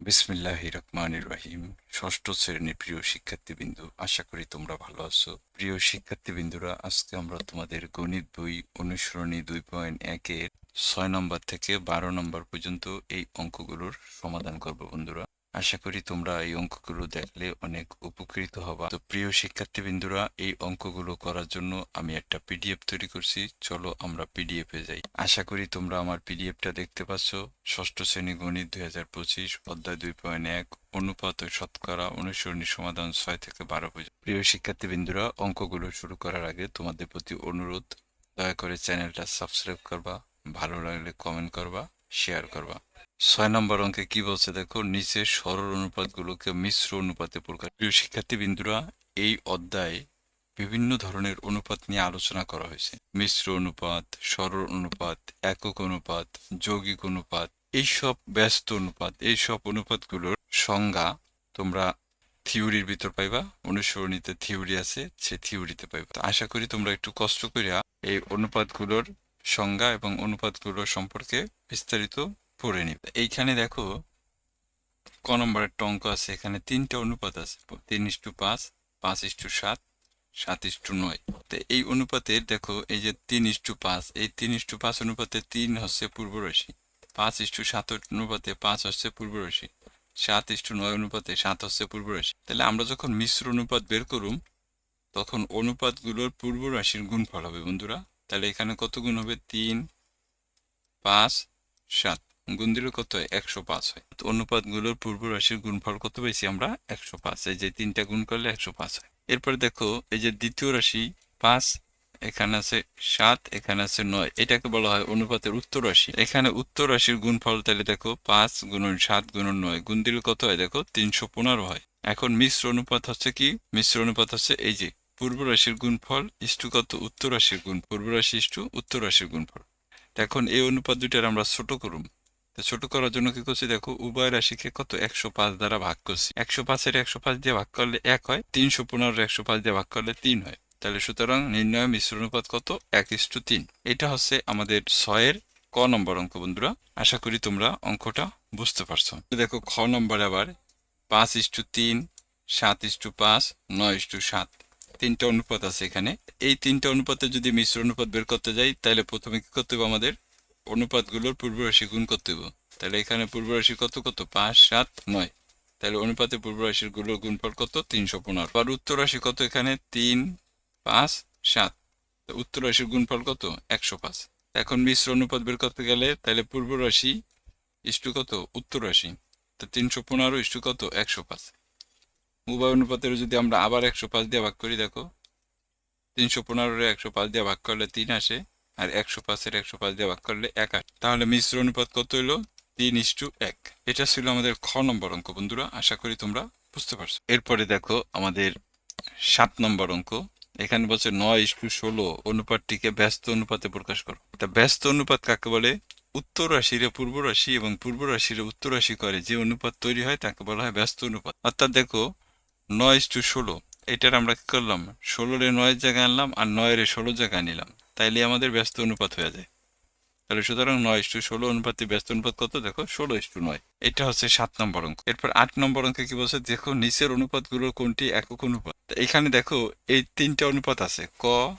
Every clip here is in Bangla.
বিসমিল্লাহ রহমান রহিম। ষষ্ঠ শ্রেণির প্রিয় শিক্ষার্থীবৃন্দু, আশা করি তোমরা ভালো আছো। প্রিয় শিক্ষার্থীবৃন্দুরা, আজকে আমরা তোমাদের গণিত বই অনুসরণী দুই পয়েন্ট একের ছয় নম্বর থেকে বারো নম্বর পর্যন্ত এই অঙ্কগুলোর সমাধান করব বন্ধুরা। আশা করি তোমরা এই অঙ্কগুলো দেখলে অনেক উপকৃত হবা। তো প্রিয় শিক্ষার্থীবৃন্দুরা, এই অঙ্কগুলো করার জন্য আমি একটা পিডিএফ তৈরি করছি। চলো আমরা পিডিএফ এ যাই। আশা করি তোমরা আমার পিডিএফটা দেখতে পাচ্ছ। ষষ্ঠ শ্রেণি গণিত দুই হাজার পঁচিশ, অধ্যায় দুই পয়েন্ট এক, অনুপাত শতকরা অনুসরণী সমাধান ছয় থেকে বারো পর্যন্ত। প্রিয় শিক্ষার্থীবৃন্দুরা, অঙ্কগুলো শুরু করার আগে তোমাদের প্রতি অনুরোধ। দয়া করে চ্যানেলটা সাবস্ক্রাইব করবা, ভালো লাগলে কমেন্ট করবা। শেয়ার করবা। ছয় নম্বর অঙ্কে কি বলছে দেখো নিচের সরল অনুপাতগুলোকে মিশ্র অনুপাতে প্রকাশ প্রিয় শিক্ষার্থীবৃন্দুরা, এই অধ্যায়ে বিভিন্ন ধরনের অনুপাত নিয়ে আলোচনা করা হয়েছে। মিশ্র অনুপাত সরল অনুপাত, একক অনুপাত, যৌগিক অনুপাত, এইসব ব্যস্ত অনুপাত, এইসব অনুপাতগুলোর সংজ্ঞা তোমরা থিওরির ভিতর পাইবা, অনুসরণীতে থিওরি আছে, সে থিওরিতে পাইবা। আশা করি তোমরা একটু কষ্ট করিয়া এই অনুপাতগুলোর সংজ্ঞা এবং অনুপাতগুলো সম্পর্কে বিস্তারিত পড়ে নিবে। এইখানে দেখো, ক নম্বরের টঙ্ক আছে, এখানে তিনটা অনুপাত আছে, তিন ইস্টু পাঁচ পাঁচ ইস্টু সাত সাত ইস্টু নয়। তো এই অনুপাতের দেখো, এই যে তিন ইস্টু পাঁচ, এই তিন ইস্টু পাঁচ অনুপাতে তিন হচ্ছে পূর্ব রাশি পাঁচ ইস্টু সাত অনুপাতে পাঁচ হচ্ছে পূর্ব রাশি সাত ইস্টু নয় অনুপাতে সাত হচ্ছে পূর্ব রাশি তাহলে আমরা যখন মিশ্র অনুপাত বের করুম, তখন অনুপাতগুলোর পূর্ব রাশির গুণফল হবে বন্ধুরা। তাহলে এখানে কত গুণ হবে? তিন, পাঁচ, সাত। গুণ দিলে কত হয়? একশো পাঁচ হয়। অনুপাতগুলোর পূর্ব রাশির গুণফল কত পেয়েছি আমরা? একশো পাঁচ। এই যে তিনটা গুণ করলে একশো পাঁচ হয়। এরপরে দেখো, এই যে দ্বিতীয় রাশি, পাঁচ, এখানে আছে সাত, এখানে আছে নয়। এটাকে বলা হয় অনুপাতের উত্তর রাশি। এখানে উত্তর রাশির গুণফল তাহলে দেখো, পাঁচ গুণন সাত গুণন নয়। গুণ দিলে কত হয়? দেখো, তিনশো পনেরো হয়। এখন মিশ্র অনুপাত হচ্ছে কি? মিশ্র অনুপাত হচ্ছে এই যে পূর্ব রাশির গুণফল ইষ্টু কত? উত্তর রাশির গুণ। পূর্ব রাশি ইষ্টু, উত্তর রাশির গুণফল। এখন এই অনুপাত দুইটার আমরা ছোট করুম ছোট করার জন্য কি করছি? দেখো, উভয় রাশিকে কত? একশো পাঁচ দ্বারা ভাগ করছি। একশো পাঁচের একশো পাঁচ দিয়ে ভাগ করলে এক হয়। তিনশো পনেরো একশো পাঁচ দিয়ে ভাগ করলে তিন হয়। তাহলে সুতরাং নির্ণয় মিশ্র অনুপাত কত? এক ইস্টু তিন। এটা হচ্ছে আমাদের ছয়ের ক নম্বর অঙ্ক, বন্ধুরা। আশা করি তোমরা অঙ্কটা বুঝতে পারছ। দেখো, খ নম্বর আবার পাঁচ ইস্টু তিন, সাত ইস্টু পাঁচ, নয় ইস্টু সাত। তিনটা অনুপাত আছে এখানে। এই তিনটা অনুপাতে যদি মিশ্র অনুপাত বের করতে যাই, তাহলে প্রথমে কি করতে হবে? আমাদের অনুপাতগুলোর পূর্ব রাশি গুণ করতে হবে। তাহলে এখানে পূর্ব রাশি কত? কত? পাঁচ, সাত, নয়। তাহলে অনুপাতে পূর্ব রাশিরগুলোর গুণফল কত? তিনশো পনেরো। আর উত্তর রাশি কত এখানে? তিন, পাঁচ, সাত। উত্তর রাশির গুণফল কত? একশো পাঁচ। এখন মিশ্র অনুপাত বের করতে গেলে তাহলে পূর্ব রাশি ইষ্টু কত? উত্তর রাশি তো তিনশো পনেরো ইষ্টু কত? একশো পাঁচ। উভয় অনুপাতের যদি আমরা আবার একশো পাঁচ দিয়ে ভাগ করি, দেখো, তিনশো পনেরো একশো পাঁচ দিয়ে ভাগ করলে তিন আসে, আর একশো পাঁচের একশো পাঁচ দিয়ে ভাগ করলে এক আসে তাহলে মিশ্র অনুপাত কত হলো তিন ইস্টু এক। এটা ছিল আমাদের খ নম্বর অঙ্ক, বন্ধুরা। আশা করি তোমরা বুঝতে পারছ। এরপরে দেখো আমাদের সাত নম্বর অঙ্ক। এখানে বলছে নয় ইস্টু ষোলো অনুপাতটিকে ব্যস্ত অনুপাতে প্রকাশ করো। তা ব্যস্ত অনুপাত কাকে বলে? উত্তর রাশিরে পূর্ব রাশি এবং পূর্ব রাশিরে উত্তর রাশি করে যে অনুপাত তৈরি হয়, তাকে বলা হয় ব্যস্ত অনুপাত। অর্থাৎ দেখো নয় টু ষোলো। এটার আমরা কি করলাম? ষোলোরে নয়ের জায়গায় আনলাম আর নয়ের ষোলো জায়গায় নিলাম। তাইলে আমাদের ব্যস্ত অনুপাত হয়ে যায়। তাহলে সুতরাং নয় ইস্টু ষোলো অনুপাতে ব্যস্ত অনুপাত কত? দেখো, ষোলো ইস্টু নয়। এটা হচ্ছে সাত নম্বর অঙ্ক। এরপর আট নম্বর অঙ্কে কি বলছে? দেখো, নিচের অনুপাতগুলোর কোনটি একক অনুপাত? এখানে দেখো, এই তিনটা অনুপাত আছে। ক,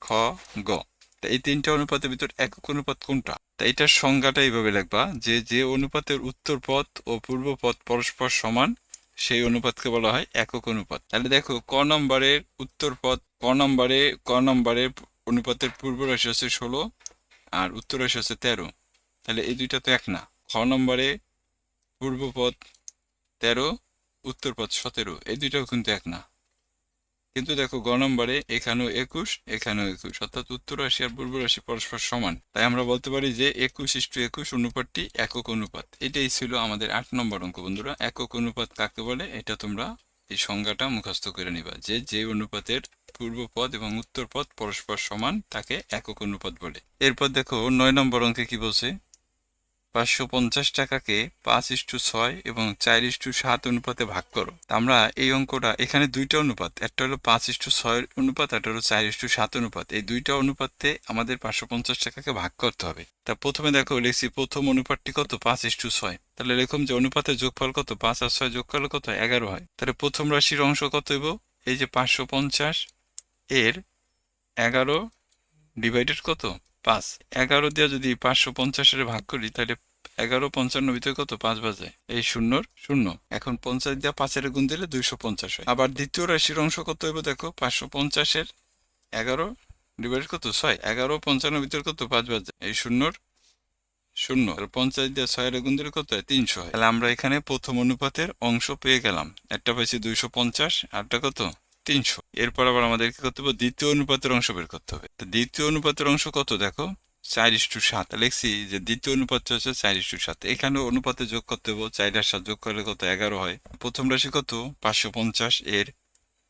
খ, গ। তা এই তিনটা অনুপাতের ভিতর একক অনুপাত কোনটা? তা এটার সংজ্ঞাটা এইভাবে লিখবা যে যে অনুপাতের উত্তর পথ ও পূর্ব পথ পরস্পর সমান সেই অনুপাতকে বলা হয় একক অনুপাত। তাহলে দেখো, ক নম্বরের উত্তর পথ ক নম্বরে, ক নম্বরের অনুপাতের পূর্ব রাশি হচ্ছে ষোলো আর উত্তর রাশি হচ্ছে তেরো। তাহলে এই দুইটা তো এক না। খ নম্বরে পূর্ব পথ তেরো, উত্তর পথ সতেরো। এই দুইটাও কিন্তু এক না। কিন্তু দেখো গ নম্বরে এখানেও একুশ এখানেও একুশ। অর্থাৎ উত্তর রাশি আর পূর্ব রাশি পরস্পর সমান। তাই আমরা বলতে পারি যে একুশ ইস্টু একুশ অনুপাতটি একক অনুপাত। এটাই ছিল আমাদের আট নম্বর অঙ্ক বন্ধুরা। একক অনুপাত কাকে বলে? এটা তোমরা এই সংজ্ঞাটা মুখস্থ করে নিবা যে যে অনুপাতের পূর্ব পদ এবং উত্তর পদ পরস্পর সমান তাকে একক অনুপাত বলে। এরপর দেখো নয় নম্বর অঙ্কে কি বলছে? পাঁচশো পঞ্চাশ টাকাকে পাঁচ ইস্টু ছয় এবং চার ইস্টু সাত অনুপাতে ভাগ করো। আমরা এই অঙ্কটা, এখানে দুইটা অনুপাত, একটা হলো পাঁচ ইস্টু ছয় অনুপাত, একটা হলো চার ইস্টু সাত অনুপাত। এই দুইটা অনুপাতে আমাদের পাঁচশো পঞ্চাশ টাকাকে ভাগ করতে হবে। তা প্রথমে দেখো, লিখছি প্রথম অনুপাতটি কত? পাঁচ ইস্টু ছয়। তাহলে এরকম যে অনুপাতের যোগফল কত? পাঁচ আর ছয় যোগ করলে কত? এগারো হয়। তাহলে প্রথম রাশির অংশ কত হইব? এই যে পাঁচশো পঞ্চাশ এর এগারো ডিভাইডেড কত? পাঁচ। এগারো দিয়ে যদি পাঁচশো পঞ্চাশের ভাগ করি, তাহলে এগারো পঞ্চান্ন ভিতরে কত? পাঁচ বাজে। এই শূন্যর? শূন্য। এখন পঞ্চাশ দিয়ে পাঁচের গুণ দিলে দুইশো পঞ্চাশ হয়। আবার দ্বিতীয় রাশির অংশ কত হইব দেখো? পাঁচশো পঞ্চাশের এগারো ডিভাইড কত? ছয়। এগারো পঞ্চান্ন ভিতরে কত? পাঁচ বাজে। এই শূন্যর? শূন্য। পঞ্চাশ দিয়ে ছয়ের গুণ দিলে কত হয়? তিনশো হয়। তাহলে আমরা এখানে প্রথম অনুপাতের অংশ পেয়ে গেলাম। একটা পাইছি দুইশো পঞ্চাশ, আরটা কত? তিনশো। এরপর আবার আমাদের কি করতে হবে দ্বিতীয় অনুপাতের অংশ বের করতে হবে। তো দ্বিতীয় অনুপাতের অংশ কত দেখো? চার ইস্টু সাত। লিখছি যে দ্বিতীয় অনুপাত হচ্ছে চার ইস্টু সাত। এখানে অনুপাতে যোগ করতে হবে। চার আর সাত যোগ করলে কত? এগারো হয়। প্রথম রাশি কত? পাঁচশো পঞ্চাশ। এর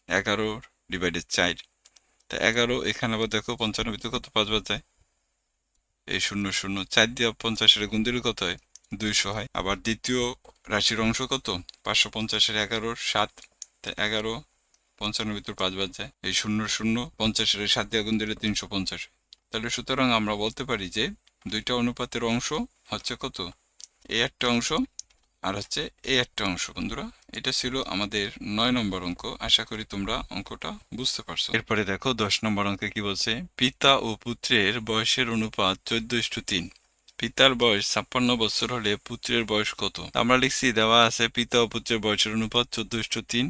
এগারো ডিভাইডেড চার। তা এগারো, এখানে আবার দেখো পঞ্চান্ন ভিতরে কত? পাঁচ বার যায়। এই শূন্য শূন্য। চার দিয়ে পঞ্চাশের গুণ দিলে কত হয়? দুইশো হয়। আবার দ্বিতীয় রাশির অংশ কত? পাঁচশো পঞ্চাশের এগারোর সাত। তা এগারো পঞ্চান্ন ভিতর পাঁচ বার যায় এই শূন্য শূন্য পঞ্চাশের সাত দিয়ে গুণ দিলে তিনশো পঞ্চাশ। তাহলে সুতরাং আমরা বলতে পারি যে দুইটা অনুপাতের অংশ হচ্ছে কত? এই একটা অংশ আর হচ্ছে এই একটা অংশ। বন্ধুরা, এটা ছিল আমাদের নয় নম্বর অঙ্ক। আশা করি তোমরা অঙ্কটা বুঝতে পারছ। এরপরে দেখো, দশ নম্বর অঙ্কে কি বলছে? পিতা ও পুত্রের বয়সের অনুপাত চোদ্দ ইস্টু তিন। পিতার বয়স ছাপ্পান্ন বছর হলে পুত্রের বয়স কত? আমরা লিখছি দেওয়া আছে, পিতা ও পুত্রের বয়সের অনুপাত চোদ্দ ইস্টু তিন।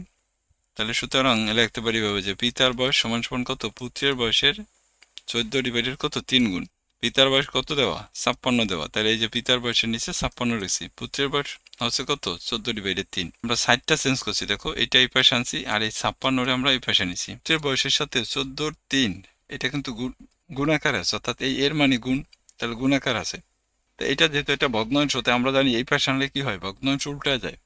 তাহলে সুতরাং লিখতে পারি ভাবে যে পিতার বয়স সমান সমান কত? পুত্রের বয়সের চোদ্দ ডিভাইডেড কত? তিন গুণ। পিতার বয়স কত দেওয়া? ছাপ্পান্ন দেওয়া। তাহলে এই যে পিতার বয়সের নিচে ছাপ্পান্ন রয়েছে পুত্রের বয়স হচ্ছে কত? চোদ্দ ডিভাইডেড তিন। আমরা সাইডটা চেঞ্জ করছি, দেখো, এটা এই পাশে আনছি আর এই ছাপ্পান্নরে আমরা এই পাশে নিছি পুত্রের বয়সের সাথে চোদ্দোর তিন, এটা কিন্তু গুণ- গুণাকার আছে, অর্থাৎ এই এর মানে গুণ, তাহলে গুণাকার আছে। তো এটা যেহেতু এটা ভগ্নাংশ আমরা জানি এই পাশে আনলে কি হয়? ভগ্নাংশ উল্টা যায়।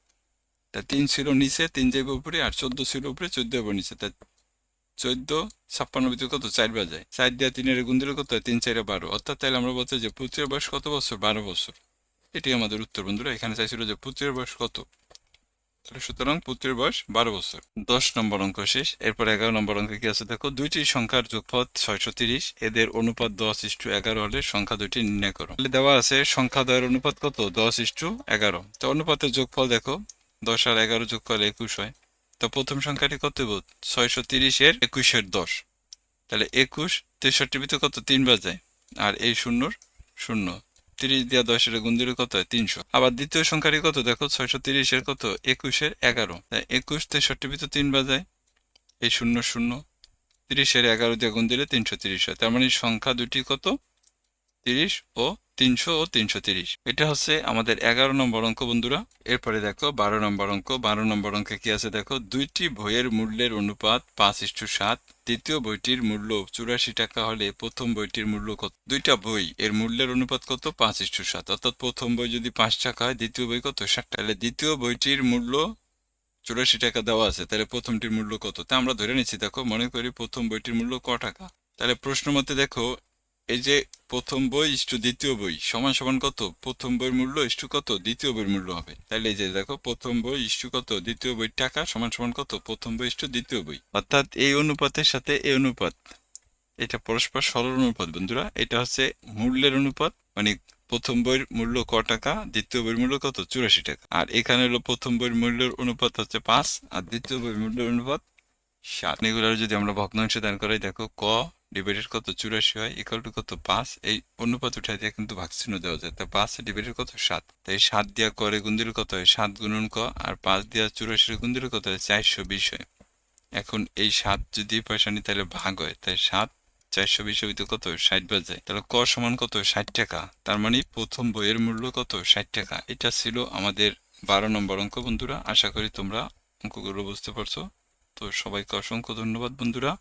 তা তিন ছিল নিচে, তিন যাইব উপরে, আর চোদ্দ ছিল উপরে, চোদ্দ যাব নিচে। তা চোদ্দ, ছাপ্পান্ন ভিতরে কত? চার বাজায় চার দিয়ে তিনের গুণ দিলে কত? তিন, চারে, বারো। অর্থাৎ তাহলে আমরা বলতে যে পুত্রের বয়স কত বছর? বারো বছর। এটি আমাদের উত্তর, বন্ধুরা। এখানে চাইছিল যে পুত্রের বয়স কত? তাহলে সুতরাং পুত্রের বয়স বারো বছর। দশ নম্বর অঙ্ক শেষ। এরপর এগারো নম্বর অঙ্ক কি আছে? দেখো, দুইটি সংখ্যার যোগফল ছয়শো তিরিশ। এদের অনুপাত দশ ইস্টু এগারো হলে সংখ্যা দুইটি নির্ণয় করো। তাহলে দেওয়া আছে, সংখ্যা দ্বয়ের অনুপাত কত? দশ ইস্টু এগারো। তো অনুপাতের যোগফল দেখো দশ আর এগারো যোগ করলে একুশ হয়। তো প্রথম সংখ্যাটি কত বোধ? ছয়শো তিরিশের একুশের দশ। তাহলে একুশ, তেষট্টি ভিতরে কত? তিন বাজায় আর এই শূন্যর? শূন্য। তিরিশ দিয়া দশের গুণ দিলে কত হয়? তিনশো। আবার দ্বিতীয় সংখ্যাটি কত? দেখো, ছয়শো তিরিশের কত? একুশের এগারো। একুশ, তেষট্টি ভিতরে তিন বাজায় এই শূন্য শূন্য। তিরিশের এগারো দিয়ে গুণ দিলে তিনশো তিরিশ হয়। তার মানে সংখ্যা দুটি কত? তিরিশ ও তিনশো ও তিনশো তিরিশ। এটা হচ্ছে আমাদের এগারো নম্বর অঙ্ক বন্ধুরা। এরপরে দেখো বারো নম্বর অঙ্ক। বারো নম্বর অঙ্কে কি আছে দেখো? দুইটি বইয়ের মূল্যের অনুপাত পাঁচ ইস্টু সাত। দ্বিতীয় বইটির মূল্য চুরাশি টাকা হলে প্রথম বইটির মূল্য কত? দুইটা বই এর মূল্যের অনুপাত কত? পাঁচ ইস্টু সাত। অর্থাৎ প্রথম বই যদি পাঁচ টাকা হয়, দ্বিতীয় বই কত? ষাট। তাহলে দ্বিতীয় বইটির মূল্য চুরাশি টাকা দেওয়া আছে। তাহলে প্রথমটির মূল্য কত? তা আমরা ধরে নিচ্ছি, দেখো, মনে করি প্রথম বইটির মূল্য ক টাকা। তাহলে প্রশ্ন মতে দেখো এই যে প্রথম বই ইস্টু দ্বিতীয় বই, সমান সমান কত? প্রথম বইয়ের মূল্য ইস্টু কত? দ্বিতীয় বইয়ের মূল্য হবে। তাহলে এই যে দেখো, প্রথম বই ইস্টু কত? দ্বিতীয় বই টাকা, সমান সমান কত? প্রথম বই ইস্টু দ্বিতীয় বই। অর্থাৎ এই অনুপাতের সাথে এই অনুপাত। এটা পরস্পর সরল অনুপাত, বন্ধুরা। এটা হচ্ছে মূল্যের অনুপাত মানে প্রথম বইয়ের মূল্য ক টাকা, দ্বিতীয় বইয়ের মূল্য কত? চুরাশি টাকা। আর এখানে হলো প্রথম বইয়ের মূল্যের অনুপাত হচ্ছে পাঁচ, আর দ্বিতীয় বইয়ের মূল্যের অনুপাত সাত। এগুলোর যদি আমরা ভগ্নাংশ দান করাই, দেখো ক ডিভাইডেড কত চুরাশি হয় ইকাল টু কত পাঁচ, এই অনুপাত উঠাই দিয়ে কিন্তু ভাগচিহ্ন দেওয়া যায়। তা পাঁচ ডিভাইডেড কত? সাত। তাই সাত দিয়া করে গুণ দিলে কত হয়? সাত গুণন ক, আর পাঁচ দিয়া চুরাশি গুণ দিলে কত হয়? চারশো বিশ হয়। এখন এই সাত যদি পয়সা নিই, তাহলে ভাগ হয়। তাই সাত, চারশো বিশের ভিতরে কত ষাট বাজায় তাহলে ক সমান কত ষাট টাকা। তার মানে প্রথম বইয়ের মূল্য কত? ষাট টাকা। এটা ছিল আমাদের বারো নম্বর অঙ্ক, বন্ধুরা। আশা করি তোমরা অঙ্কগুলো বুঝতে পারছ। তো সবাইকে অসংখ্য ধন্যবাদ, বন্ধুরা।